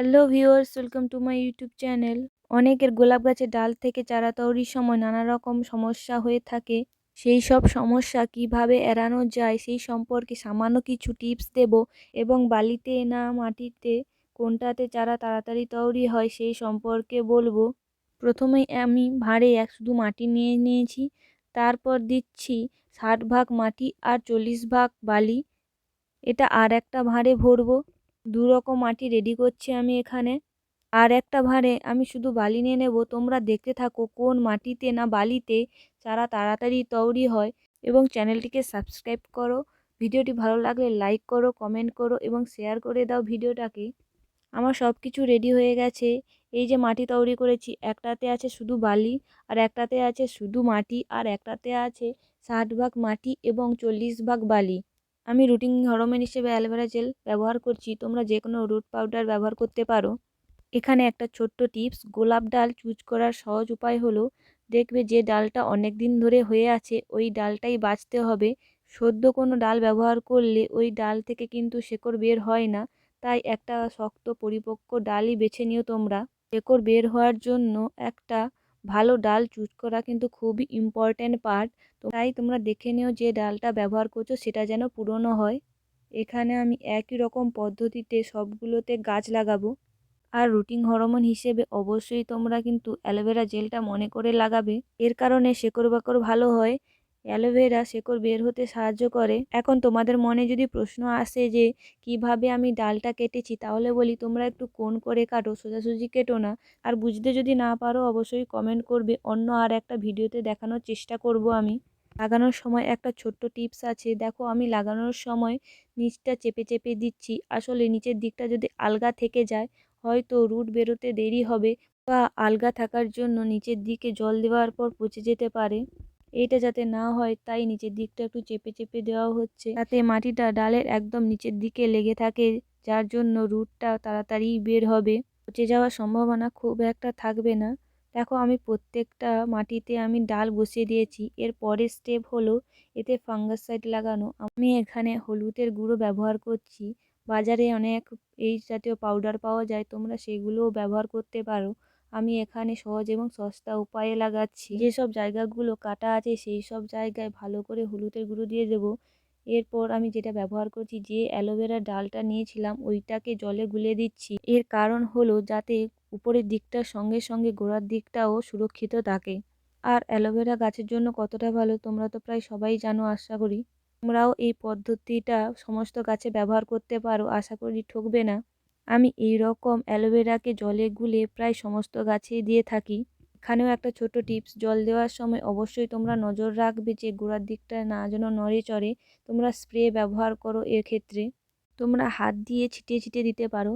Hello viewers, welcome to my YouTube channel. অনেকের গোলাপ গাছের ডাল থেকে চারা তৈরির সময় নানা রকম সমস্যা হয়ে থাকে। সেই সব সমস্যা কীভাবে এড়ানো যায় সেই সম্পর্কে সামান্য কিছু টিপস দেব এবং বালিতে না মাটিতে কোনটাতে চারা তাড়াতাড়ি তৈরি হয় সেই সম্পর্কে বলব। প্রথমেই আমি ভাঁড়ে এক শুধু মাটি নিয়ে নিয়েছি, তারপর দিচ্ছি ষাট ভাগ মাটি আর চল্লিশ ভাগ বালি। এটা আর একটা ভাঁড়ে ভরবো। দু রকম মাটি রেডি করছি আমি এখানে। আর একটা ভাঁড়ে, আমি শুধু বালি নিয়ে নেব। তোমরা দেখতে থাকো কোন মাটিতে না বালিতে চারা তাড়াতাড়ি তৈরি হয় এবং চ্যানেলটিকে সাবস্ক্রাইব করো। ভিডিওটি ভালো লাগলে লাইক করো কমেন্ট করো এবং শেয়ার করে দাও ভিডিওটাকে। আমার সব কিছু রেডি হয়ে গেছে। এই যে মাটি তৈরি করেছি, একটাতে আছে শুধু বালি আর একটাতে আছে শুধু মাটি আর একটাতে আছে ষাট ভাগ মাটি এবং চল্লিশ ভাগ বালি। আমি রুটিন হরমোন হিসেবে অ্যালোভেরা জেল ব্যবহার করছি, তোমরা যে কোনো রুট পাউডার ব্যবহার করতে পারো। এখানে একটা ছোট্ট টিপস, গোলাপ ডাল চুজ করার সহজ উপায় হলো, দেখবে যে ডালটা অনেক দিন ধরে হয়ে আছে, ওই ডালটাই বাঁচতে হবে। সদ্য কোনো ডাল ব্যবহার করলে ওই ডাল থেকে কিন্তু শেকড় বের হয় না, তাই একটা শক্ত পরিপক্ক ডালই বেছে নিও তোমরা। শেকড় বের হওয়ার জন্য একটা ভালো ডাল চুজ করা কিন্তু খুবই ইম্পর্ট্যান্ট পার্ট তো তাই তোমরা দেখে নিও যে ডালটা ব্যবহার করছ সেটা যেন পুরনো হয়। এখানে আমি একই রকম পদ্ধতিতে সবগুলোতে গাছ লাগাবো। আর রুটিন হরমোন হিসেবে অবশ্যই তোমরা কিন্তু অ্যালোভেরা জেলটা মনে করে লাগাবে। এর কারণে শেকড় বাকড় ভালো হয় অ্যালোভেরা শেকড় বের হতে সাহায্য করে। এখন তোমাদের মনে যদি প্রশ্ন আসে যে, কীভাবে আমি ডালটা কেটেছি? তাহলে বলি, তোমরা একটু কোন করে কাটো, সোজাসুজি কেটো না। আর বুঝতে যদি না পারো, অবশ্যই কমেন্ট করবে। অন্য আর একটা ভিডিওতে দেখানোর চেষ্টা করব আমি। লাগানোর সময় একটা ছোট্ট টিপস আছে। দেখো, আমি লাগানোর সময় নিচটা চেপে চেপে দিচ্ছি। আসলে নিচের দিকটা যদি আলগা থেকে যায়, হয়তো রুট বেরোতে দেরি হবে বা আলগা থাকার জন্য নিচের দিকে জল দেওয়ার পর পচে যেতে পারে। এইটা যাতে না হয়, তাই নিচের দিকটা একটু চেপে চেপে দেওয়া হচ্ছে। তাতে মাটিটা ডালের একদম নিচের দিকে লেগে থাকে, যার জন্য রুটটা তাড়াতাড়ি বের হবে। পচে যাওয়ার সম্ভাবনা খুব একটা থাকবে না। দেখো, আমি প্রত্যেকটা মাটিতে আমি ডাল বসিয়ে দিয়েছি। এর পরের স্টেপ হলো এতে ফাঙ্গাসাইড লাগানো। আমি এখানে হলুদের গুঁড়ো ব্যবহার করছি। বাজারে অনেক এই জাতীয় পাউডার পাওয়া যায়, তোমরা সেগুলোও ব্যবহার করতে পারো। আমি এখানে সহজ এবং সস্তা উপায়ে লাগাচ্ছি। যেসব জায়গাগুলো কাটা আছে সেই সব জায়গায় ভালো করে হলুদের গুঁড়ো দিয়ে দেবো। এরপর আমি যেটা ব্যবহার করছি, যে অ্যালোভেরার ডালটা নিয়েছিলাম, ওইটাকে জলে গুলে দিচ্ছি। এর কারণ হলো যাতে উপরের দিকটার সঙ্গে সঙ্গে গোড়ার দিকটাও সুরক্ষিত থাকে। আর অ্যালোভেরা গাছের জন্য কতটা ভালো তোমরা তো প্রায় সবাই জানো, আশা করি। তোমরাও এই পদ্ধতিটা সমস্ত গাছে ব্যবহার করতে পারো, আশা করি ঠকবে না। আমি এই রকম অ্যালোভেরাকে জলে গুলে প্রায় সমস্ত গাছেই দিয়ে থাকি। এখানেও একটা ছোট টিপস, জল দেওয়ার সময় অবশ্যই তোমরা নজর রাখবে যে গোড়ার দিকটা না যেন নড়ে চড়ে। তোমরা স্প্রে ব্যবহার করো এর ক্ষেত্রে। তোমরা হাত দিয়ে ছিটিয়ে ছিটিয়ে দিতে পারো।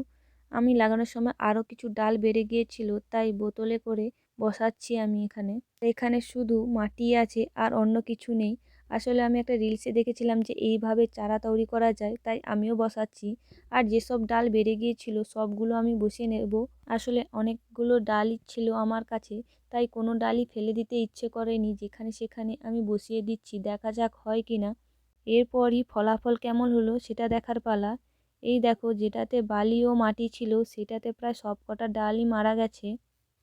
আমি লাগানোর সময় আরও কিছু ডাল বেড়ে গিয়েছিল, তাই বোতলে করে বসাচ্ছি আমি এখানে। এখানে শুধু মাটি আছে আর অন্য কিছু নেই। আসলে আমি একটা রিলসে দেখেছিলাম যে, এইভাবে চারা তৈরি করা যায়, তাই আমিও বসাচ্ছি। আর যেসব ডাল বেড়ে গিয়েছিল, সবগুলো আমি বসিয়ে নেব। আসলে অনেকগুলো ডালই ছিল আমার কাছে, তাই কোনো ডালই ফেলে দিতে ইচ্ছে করেনি। যেখানে সেখানে আমি বসিয়ে দিচ্ছি, দেখা যাক হয় কি না। এরপরই ফলাফল কেমন হলো, সেটা দেখার পালা। এই দেখো, যেটাতে বালি ও মাটি ছিল, সেটাতে প্রায় সব কটা ডালই মারা গেছে।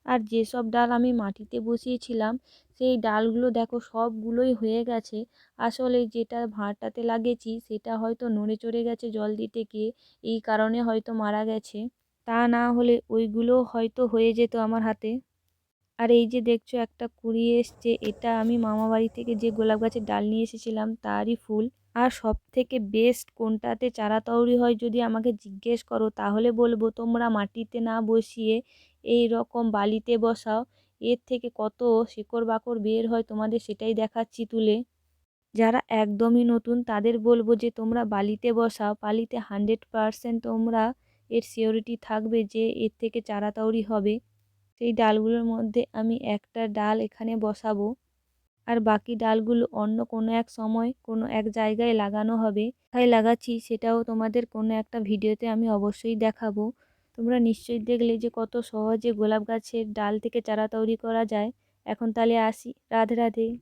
আর যেসব ডাল আমি মাটিতে বসিয়েছিলাম, সেই ডালগুলো দেখো সবগুলোই হয়ে গেছে। আসলে যেটা ভাঁড়টাতে লাগিয়েছি, সেটা হয়তো নড়ে চড়ে গেছে জল দিতে গিয়ে, এই কারণে হয়তো মারা গেছে। তা না হলে ওইগুলো হয়তো হয়ে যেত আমার হাতে। আর এই যে দেখছ, একটা কুড়ি এসছে, এটা আমি মামা বাড়ি থেকে যে গোলাপ গাছের ডাল নিয়ে এসেছিলাম, তারই ফুল। আর সব থেকে বেস্ট কোনটাতে চারা তৈরি হয় যদি আমাকে জিজ্ঞেস করো, তাহলে বলব তোমরা মাটিতে না বসিয়ে এই রকম বালিতে বসাও, এর থেকে কত শিকড় বাকড় বের হয় তোমাদের সেটাই দেখাচ্ছি তুলে। যারা একদমই নতুন তাদের বলব যে তোমরা বালিতে বসাও, বালিতে হান্ড্রেড পারসেন্ট তোমরা এর সিওরিটি থাকবে যে এর থেকে চারা তৈরি হবে। সেই ডালগুলোর মধ্যে আমি একটা ডাল এখানে বসাবো। আর বাকি ডালগুলো অন্য কোনো এক সময় কোনো এক জায়গায় লাগানো হবে। তাই লাগাচ্ছি সেটাও তোমাদের কোনো একটা ভিডিওতে আমি অবশ্যই দেখাবো। তোমরা নিশ্চয়ই দেখলে যে কত সহজে গোলাপ গাছের ডাল থেকে চারা তৈরি করা যায়। এখন তাহলে আসি। রাধে রাধে।